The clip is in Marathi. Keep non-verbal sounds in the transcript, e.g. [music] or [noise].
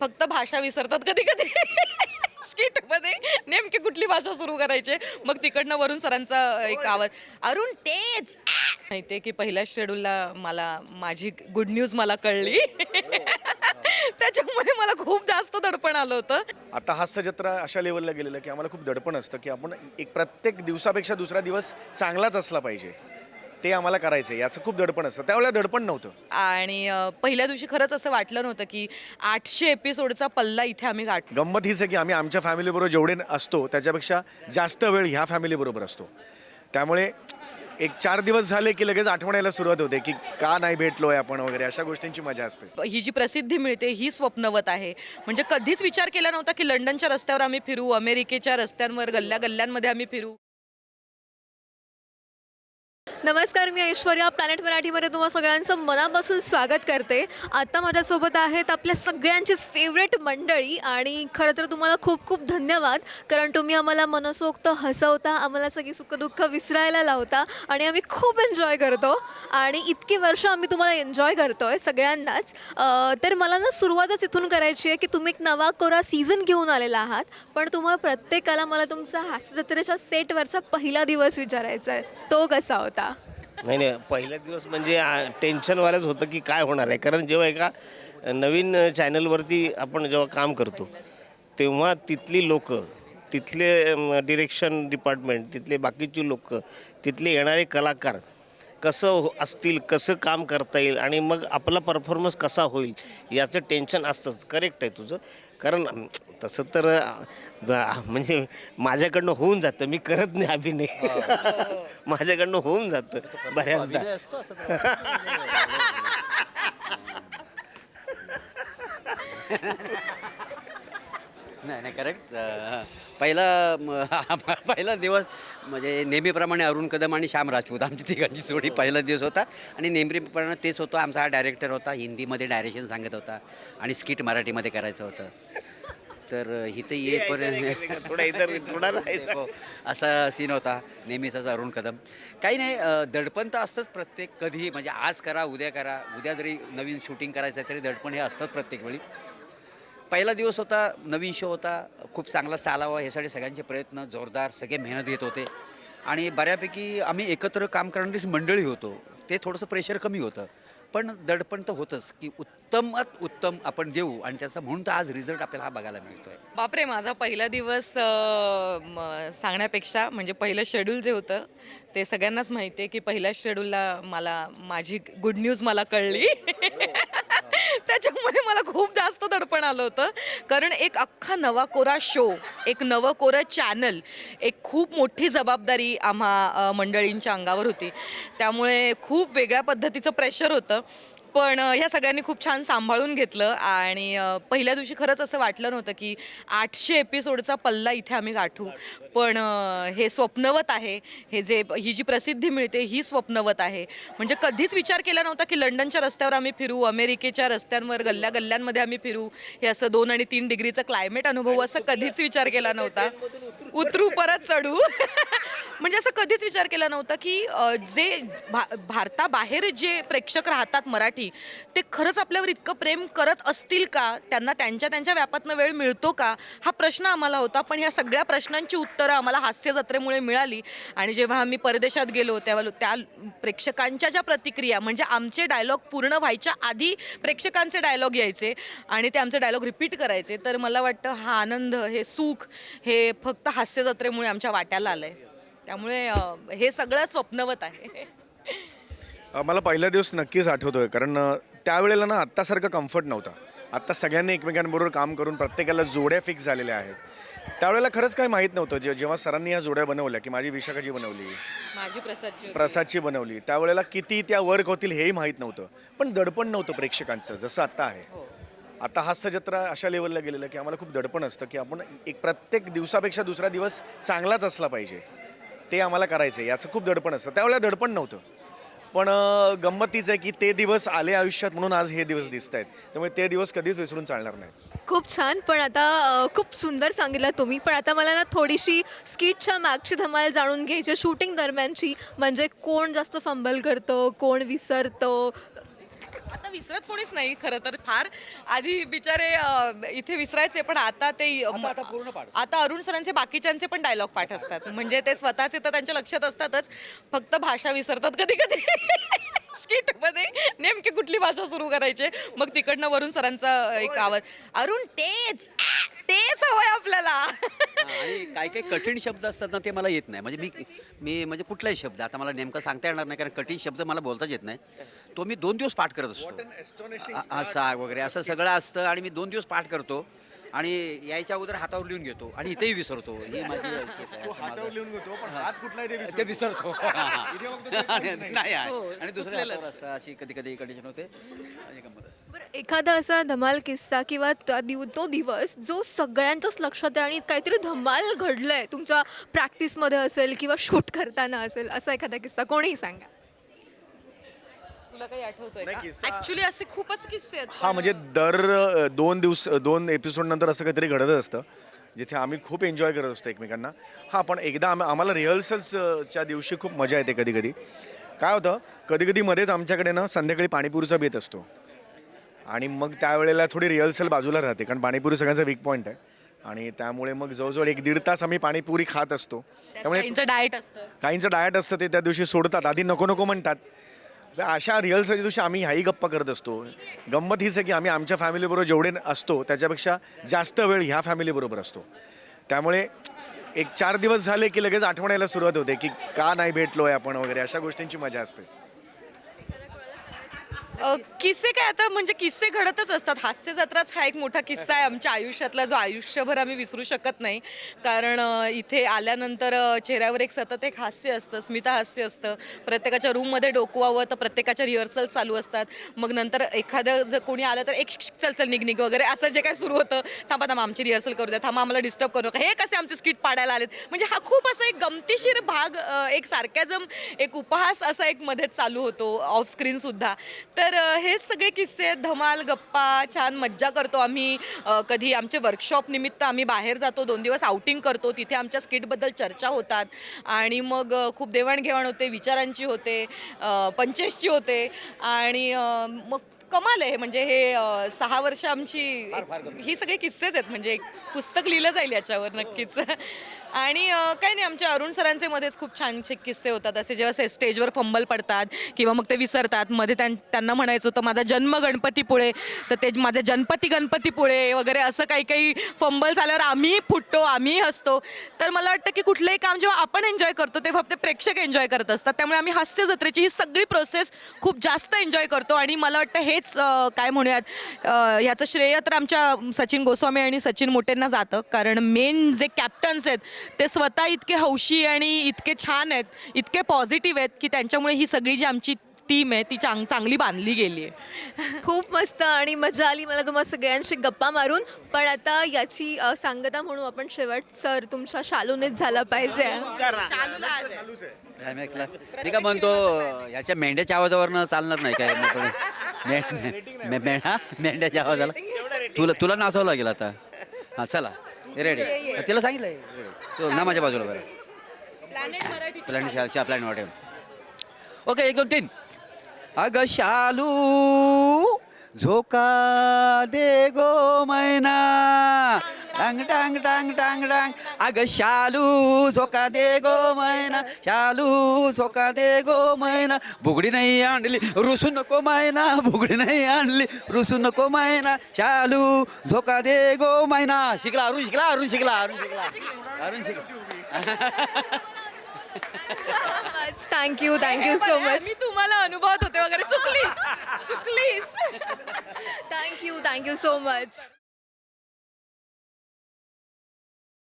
फक्त भाषा विसरतात कधी कधी. [laughs] स्किटमध्ये नेमकी कुठली भाषा सुरू करायची मग तिकडनं वरून सरांचा एक आवाज अरुण तेच. माहितीये की पहिल्या शेड्यूलला मला माझी गुड न्यूज मला कळली. [laughs] त्याच्यामुळे मला खूप जास्त दडपण आलं होतं. आता हास्य जत्रा अशा लेवलला गेलेलं की आम्हाला खूप दडपण असतं की आपण एक प्रत्येक दिवसापेक्षा दुसरा दिवस चांगलाच असला पाहिजे. ते आम्हाला करायचं आहे याचं खूप दडपण असतं. त्यावेळेला दडपण नव्हतं. आणि अं, पहिल्या दिवशी खरंच असं वाटलं नव्हतं की आठशे एपिसोडचा पल्ला इथे आम्ही गाठ गंमत हीच आहे की आम्ही आमच्या फॅमिलीबरोबर जेवढे असतो त्याच्यापेक्षा जास्त वेळ ह्या फॅमिलीबरोबर असतो. त्यामुळे एक चार दिवस झाले की लगेच आठवण यायला सुरुवात होते की का नाही भेटलोय आपण वगैरे अशा गोष्टींची मजा असते. ही जी प्रसिद्धी मिळते ही स्वप्नवत आहे. म्हणजे कधीच विचार केला नव्हता की लंडनच्या रस्त्यावर आम्ही फिरू अमेरिकेच्या रस्त्यांवर गल्ल्या गल्ल्यांमध्ये आम्ही फिरू. नमस्कार मी ऐश्वर्या. प्लॅनेट मराठीमध्ये तुम्हा सगळ्यांचं मनापासून स्वागत करते. आता माझ्यासोबत आहेत आपल्या सगळ्यांचीच फेवरेट मंडळी आणि खरं तर तुम्हाला खूप खूप धन्यवाद कारण तुम्ही आम्हाला मनसोक्त हसवता आम्हाला सगळी सुखदुःख विसरायला लावता आणि आम्ही खूप एन्जॉय करतो. आणि इतकी वर्ष आम्ही तुम्हाला एन्जॉय करतो आहे सगळ्यांनाच तर मला ना सुरुवातच इथून करायची आहे की तुम्ही एक नवा कोरा सीझन घेऊन आलेला आहात पण तुम्हाला प्रत्येकाला मला तुमचा हास्य जत्रेच्या सेटवरचा पहिला दिवस विचारायचा आहे. तो कसा होता? नाही नाही. पहिला दिवस म्हणजे टेन्शनवालंच होतं की काय होणार आहे. कारण जेव्हा एका नवीन चॅनलवरती आपण जेव्हा काम करतो तेव्हा तिथली लोक तिथले डिरेक्शन डिपार्टमेंट तिथले बाकीची लोक तिथले येणारे कलाकार कसं हो- असतील कसं काम करता येईल आणि मग आपला परफॉर्मन्स कसा होईल याचं टेन्शन असतंच. करेक्ट आहे तुझं. कारण तसं तर म्हणजे माझ्याकडनं होऊन जातं. मी करत नाही अभिनय. माझ्याकडनं होऊन जातं बऱ्याचदा. [laughs] नाही नाही करेक्ट पहिला म- [laughs] पहिला दिवस म्हणजे नेहमीप्रमाणे अरुण कदम आणि श्याम राजपूत आमची तिघांची जोडी पहिला दिवस होता. आणि नेहमीप्रमाणे तेच होतं. आमचा हा डायरेक्टर होता हिंदीमध्ये डायरेक्शन सांगत होता आणि स्किट मराठीमध्ये करायचं होतं. तर इथं येईपर्यंत थोडा इतर [laughs] थोडा नाही हो, असा सीन होता नेहमीचाच अरुण कदम. काही नाही अ, दडपण तर असतंच प्रत्येक कधीही म्हणजे आज करा उद्या करा. उद्या जरी नवीन शूटिंग करायचं आहे तरी दडपण हे असतंच प्रत्येक वेळी. पहिला दिवस होता नवीन शो होता खूप चांगला चालावा यासाठी सगळ्यांचे प्रयत्न जोरदार सगळे मेहनत घेत होते. आणि बऱ्यापैकी आम्ही एकत्र काम करणारीच मंडळी होतो. ते थोडंसं प्रेशर कमी होतं. पण दडपण तर होतंच की उत्तमात उत्तम आपण देऊ आणि त्याचा म्हणून तर आज रिझल्ट आपल्याला हा बघायला मिळतोय. बापरे माझा पहिला दिवस अं, म, सांगण्यापेक्षा म्हणजे पहिलं शेड्यूल जे होतं ते सगळ्यांनाच माहिती आहे की पहिल्या शेड्यूलला मला माझी गुड न्यूज मला कळली. त्याच्यामुळे मला खूप जास्त दडपण आलं होतं. कारण एक अख्खा नवा कोरा शो एक नवं कोरं चॅनल एक खूप मोठी जबाबदारी आम्हा अ, मंडळींच्या अंगावर होती. त्यामुळे खूप वेगळ्या पद्धतीचं प्रेशर होतं. पण ह्या सगळ्यांनी खूप छान सांभाळून घेतलं आणि पहिल्या दिवशी खरंच असं वाटलं नव्हतं की आठशे एपिसोडचा पल्ला इथे आम्ही गाठू. पण हे स्वप्नवत आहे. हे जे ही जी प्रसिद्धी मिळते ही स्वप्नवत आहे. म्हणजे कधीच विचार केला नव्हता की लंडनच्या रस्त्यावर आम्ही फिरू अमेरिकेच्या रस्त्यांवर गल्ल्या गल्ल्यांमध्ये आम्ही फिरू. हे असं दोन आणि तीन डिग्रीचं क्लायमेट अनुभवू असं कधीच विचार केला नव्हता. उतरू? परत चढू. [laughs] म्हणजे असं कधीच विचार केला नव्हता की जे भा भारताबाहेर जे प्रेक्षक राहतात मराठी ते खरंच आपल्यावर इतकं प्रेम करत असतील का? त्यांना त्यांच्या त्यांच्या व्यापातनं वेळ मिळतो का? हा प्रश्न आम्हाला होता. पण ह्या सगळ्या प्रश्नांची उत्तरं आम्हाला हास्य जत्रेमुळे मिळाली. आणि जेव्हा आम्ही परदेशात गेलो तेव्हा त्या प्रेक्षकांच्या ज्या प्रतिक्रिया म्हणजे आमचे डायलॉग पूर्ण व्हायच्या आधी प्रेक्षकांचे डायलॉग यायचे आणि ते आमचे डायलॉग रिपीट करायचे. तर मला वाटतं हा आनंद हे सुख हे फक्त हास्य जत्रेमुळे आमच्या वाट्याला आलं आहे त्यामुळे हे सगळं स्वप्नवत आहे. [laughs] अ, मला पहिला दिवस नक्कीच आठवतोय कारण अ, त्यावेळेला ना आत्तासारखं कम्फर्ट नव्हता. आत्ता सगळ्यांनी एकमेकांबरोबर काम करून प्रत्येकाला जोड्या फिक्स झालेल्या आहेत. त्यावेळेला खरंच काही माहीत नव्हतं जे जेव्हा सरांनी या जोड्या बनवल्या की माझी विशाखाची बनवली माझी प्रसादची होती. प्रसादची बनवली त्यावेळेला किती त्या वर्क होतील हेही माहीत नव्हतं. पण दडपण नव्हतं प्रेक्षकांचं जसं आत्ता आहे. आता हास्य जत्रा अशा लेवलला गेलेलं की आम्हाला खूप दडपण असतं की आपण एक प्रत्येक दिवसापेक्षा दुसरा दिवस चांगलाच असला पाहिजे. ते आम्हाला करायचं आहे याचं खूप दडपण असतं. त्यावेळेला दडपण नव्हतं. पण अं, आहे की ते दिवस आले आयुष्यात म्हणून आज हे दिवस दिसत आहेत त्यामुळे ते दिवस कधीच विसरून चालणार नाहीत. खूप छान. पण आता अ, खूप सुंदर सांगितलं तुम्ही. पण आता मला ना थोडीशी स्किटच्या मागची धमाल जाणून घ्यायची शूटिंग दरम्यानची. म्हणजे कोण जास्त फंबल करतो कोण विसरतो आता विसरत कोणीच नाही खरं तर फार आधी बिचारे अ, इथे विसरायचे पण आता ते आता- आता पूर्ण पाठ. आता अरुण सरांचे बाकीच्यांचे पण डायलॉग पाठ असतात. म्हणजे ते स्वतःचे तर त्यांच्या लक्षात असतातच फक्त भाषा विसरतात कधी कधी. [laughs] स्किटमध्ये नेमकी कुठली भाषा सुरू करायची मग तिकडनं वरून सरांचा एक आवाज अरुण तेच तेच हवंय आपल्याला. आणि काही काही कठीण शब्द असतात ना ते मला येत नाही. म्हणजे मी मी म्हणजे कुठलाही शब्द आता मला नेमकं सांगता येणार नाही कारण कठीण शब्द मला बोलताच येत नाही. तो मी दोन दिवस पाठ करत असतो. असा वगैरे असं सगळं असतं आणि मी दोन दिवस पाठ करतो आणि यायच्या अगोदर हातावर लिहून घेतो आणि इथेही विसरतो. ही [laughs] माझी ते ते विसरतो. [laughs] नाही. हो, आणि दुसऱ्या असतं. अशी कधी कधी कंडिशन होते एखादा असा धमाल किस्सा किंवा तो दिवस जो सगळ्यांच्याच लक्षात आहे आणि काहीतरी धमाल घडलंय तुमच्या प्रॅक्टिसमध्ये असेल किंवा शूट करताना असेल असा एखादा किस्सा कोणीही सांगा. तुला काही आठवतंय नाही, का? किस्सा- ऍक्च्युली असे खूपच किस्से आहेत हा म्हणजे दर दोन दिवस दोन एपिसोड नंतर असं काहीतरी घडत असतं जिथे आम्ही खूप एन्जॉय करत असतो एकमेकांना. हा पण एकदा आम आम्हाला रिहर्सल्सच्या दिवशी खूप मजा येते कधी कधी काय होतं कधी कधी मध्येच आमच्याकडे ना संध्याकाळी पाणीपुरीचा बेत असतो. आणि मग त्यावेळेला थोडी रिहर्सल बाजूला राहते कारण पाणीपुरी सगळ्यांचा वीक पॉईंट आहे. आणि त्यामुळे मग जवळजवळ एक दीड तास आम्ही पाणीपुरी खात असतो. त्यामुळे त्यांचं डाएट असतं. काहींचं डाएट असतं ते त्या दिवशी सोडतात. आधी नको नको म्हणतात. तर अशा रिहर्सलच्या दिवशी आम्ही ह्याही गप्पा करत असतो. गंमत हीच आहे की आम्ही आमच्या फॅमिलीबरोबर जेवढे असतो त्याच्यापेक्षा जास्त वेळ ह्या फॅमिलीबरोबर असतो. त्यामुळे एक चार दिवस झाले की लगेच आठवण यायला सुरुवात होते की का नाही भेटलोय आपण वगैरे अशा गोष्टींची मजा असते. अ, किस्से काय आता म्हणजे किस्से घडतच असतात. हास्य जत्राच हा एक मोठा किस्सा आहे आमच्या आयुष्यातला जो आयुष्यभर आम्ही विसरू शकत नाही. कारण अ, इथे आल्यानंतर अ, चेहऱ्यावर एक सतत एक हास्य असतं स्मिता हास्य असतं. प्रत्येकाच्या रूममध्ये डोकवावं तर प्रत्येकाच्या रिहर्सल चालू असतात. मग नंतर एखादं जर कोणी आलं तर एक शिक, चल चल निघ निघ वगैरे असं जे काय सुरू होतं. थांबा थांबा आमची रिहर्सल करू द्या. थांबा आम्हाला डिस्टर्ब करू नका. हे कसे आमचे स्किट पाडायला आलेत? म्हणजे हा खूप असा एक गमतीशीर भाग अ, एक सार्कॅझम एक उपहास असा एक मध्येच चालू होतो ऑफ स्क्रीन सुद्धा. तर अ, हेच सगळे किस्से धमाल गप्पा छान मज्जा करतो आम्ही. कधी आमचे वर्कशॉप निमित्त आम्ही बाहेर जातो. दोन दिवस आउटिंग करतो. तिथे आमच्या स्किटबद्दल चर्चा होतात. आणि मग खूप देवाणघेवाण होते विचारांची होते पंचेसची होते. आणि मग कमाल आहे. म्हणजे हे सहा वर्ष आमची ही सगळे किस्सेच आहेत. म्हणजे एक पुस्तक लिहिलं जाईल याच्यावर नक्कीच. आणि अ, काही नाही आमच्या अरुण सरांचे मध्येच खूप छानसे किस्से होतात. असे जेव्हा से स्टेजवर फंबल पडतात किंवा मग ते विसरतात मध्ये त्यां त्यांना म्हणायचं होतं माझा जन्म गणपतीपुळे तर ते माझे गणपती गणपतीपुळे वगैरे असं काही काही फंबल झाल्यावर आम्ही फुटतो आम्ही हसतो. तर मला वाटतं की कुठलंही काम जेव्हा आपण एन्जॉय करतो ते फक्त प्रेक्षक एन्जॉय करत असतात. त्यामुळे आम्ही हास्य जत्रेची ही सगळी प्रोसेस खूप जास्त एन्जॉय करतो. आणि मला वाटतं हेच अ, काय म्हणूयात अ, ह्याचं श्रेय तर आमच्या सचिन गोस्वामी आणि सचिन मोटेंना जातं. कारण मेन जे कॅप्टन्स आहेत ते स्वतः इतके हौशी आणि इतके छान आहेत इतके पॉझिटिव्ह आहेत की त्यांच्यामुळे ही सगळी जी आमची टीम आहे ती चांग चांगली बांधली गेली आहे. खूप मस्त आणि मजा आली मला तुम्हाला सगळ्यांशी गप्पा मारून. पण आता याची अ, सांगता म्हणून आपण शेवट सर तुमच्या शालूनेच झाला पाहिजे. क्लायमॅक्सला मी काय म्हणतो ह्याच्या मेंढ्याच्या आवाजावरनं चालणार नाही काय मोकळे मे- मे- मे- हा? मेंढ्याच्या आवाजाला तुला तुला नाचावं लागेल आता. हां चला. रेडी तिला सांगितलंय. तू ना माझ्या बाजूला बरं. प्लॅन चहा प्लॅन वाटेल ओके एक दोन तीन. अगं शालू झोका दे गो मैना. टांग टांग टांग टांग टांग अगं शालू झोका दे गो मैना शालू झोका दे गो मैना बुगडी नाही आणली रुसू नको मैना बुगडी नाही आणली रुसू नको मैना शालू झोका दे गो मैना. शिकला अरुण शिकला अरुण शिकला अरुण शिकला. अरुण शिकला. Thank you thank you so much मी तुम्हाला अनुभवत होते वगैरे. चुकलीस. चुकलीस. Thank you thank you so much